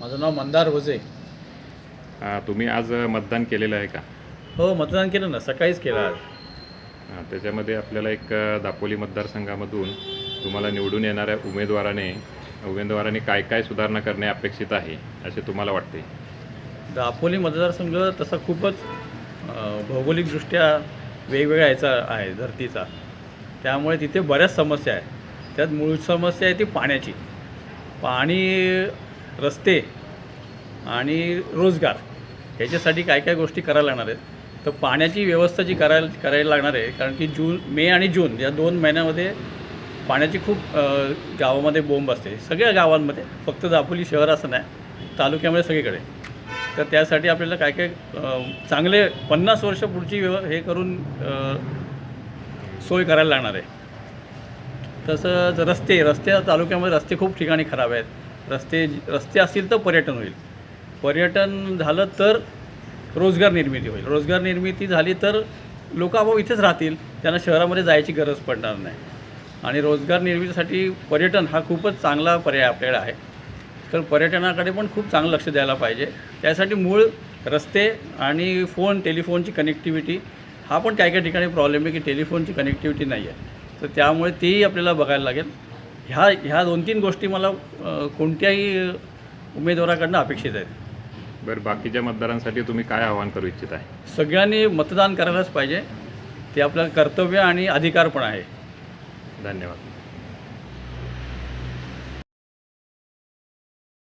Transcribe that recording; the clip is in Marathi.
माझं नाव मंदार वजे अ, तुम्ही आज मतदान केलेलं आहे का? हो मतदान केलं ना सकाळीच केलं आज. त्याच्यामध्ये आपल्याला एक अ, दापोली मतदारसंघामधून तुम्हाला निवडून येणाऱ्या उमेदवाराने उमेदवाराने काय काय सुधारणा करणे अपेक्षित आहे असे तुम्हाला वाटते? दापोली मतदारसंघ तसा खूपच अं, भौगोलिकदृष्ट्या वेगवेगळ्या याचा आहे धरतीचा. त्यामुळे तिथे बऱ्याच समस्या आहे त्यात मूळ समस्या आहे ती पाण्याची. पाणी रस्ते आणि रोजगार ह्याच्यासाठी काय काय गोष्टी करायला लागणार आहेत. तर पाण्याची व्यवस्था जी करायला करायला लागणार आहे कारण की जून मे आणि जून या दोन महिन्यामध्ये पाण्याची खूप गावामध्ये बोंब असते. सगळ्या गावांमध्ये फक्त दापोली शहर असं नाही तालुक्यामध्ये सगळीकडे. तर त्यासाठी आपल्याला काय काय चांगले पन्नास वर्ष पुढची व्यव हे करून सोय करायला लागणार आहे. तसंच रस्ते रस्ते तालुक्यामध्ये रस्ते खूप ठिकाणी खराब आहेत. रस्ते रस्ते असतील तर पर्यटन होईल. पर्यटन झालं तर रोजगार निर्मिती होईल. रोजगार निर्मिती झाली तर लोक आपोआप इथेच राहतील. त्यांना शहरामध्ये जायची गरज पडणार नाही. आणि रोजगार निर्मितीसाठी पर्यटन हा खूपच चांगला पर्याय आपल्याकडे आहे. तर पर्यटनाकडे पण खूप चांगलं लक्ष द्यायला पाहिजे. त्यासाठी मूळ रस्ते आणि फोन टेलिफोनची कनेक्टिव्हिटी हा पण काही काही ठिकाणी प्रॉब्लेम आहे की टेलिफोनची कनेक्टिव्हिटी नाही आहे. तर त्यामुळे तेही आपल्याला बघायला लागेल. ह्या ह्या दोन तीन गोष्टी मला कोणत्याही उमेदवाराकडनं अपेक्षित आहेत. बरं बाकीच्या मतदारांसाठी तुम्ही काय आवाहन करू इच्छित आहे? सगळ्यांनी मतदान करायलाच पाहिजे. ते आपलं कर्तव्य आणि अधिकार पण आहे. धन्यवाद.